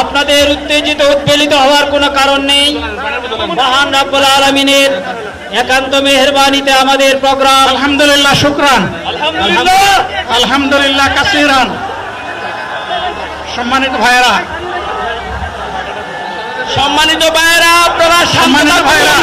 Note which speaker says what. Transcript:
Speaker 1: আপনাদের উত্তেজিত উদ্বেলিত হওয়ার কোনো কারণ নেই। মহান রাব্বুল আলমিনের একান্ত মেহরবানিতে আমাদের প্রোগ্রাম।
Speaker 2: আলহামদুলিল্লাহ শুক্রান।
Speaker 1: আলহামদুলিল্লাহ।
Speaker 2: আলহামদুলিল্লাহ কাসিরান। সম্মানিত ভাইয়েরা।
Speaker 1: সম্মানিত ভাইয়েরা আপনারা
Speaker 2: সম্মানিত ভাইয়েরা